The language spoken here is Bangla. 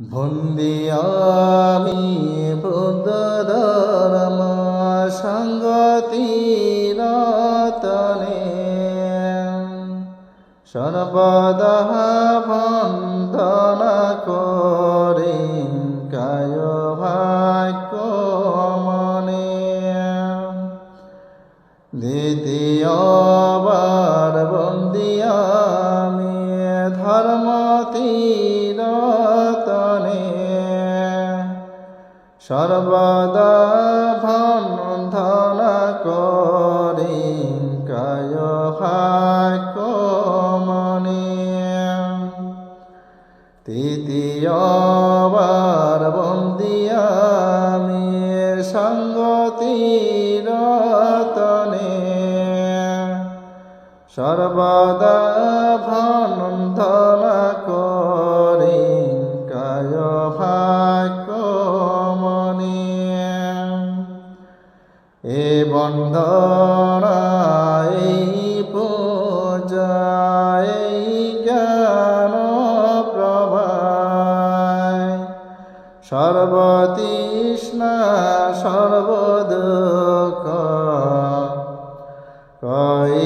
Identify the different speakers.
Speaker 1: বন্দি আমি ধর্ম সঙ্গতি রতনে। সর্বদা বন্ধন করে কায় ভাগ্য মনে। দ্বিতীয়বার বন্দি তীরতনে সর্বদা ভন করি কায় মনে তৃতীয়বার বন্দিয়ামি সঙ্গতি রতনে সর্বদা ভনন্ধন এ বন্দরা এই পূজা এই জ্ঞান প্রভায়? সর্বতৃষ্ণা সর্বদুঃখ কই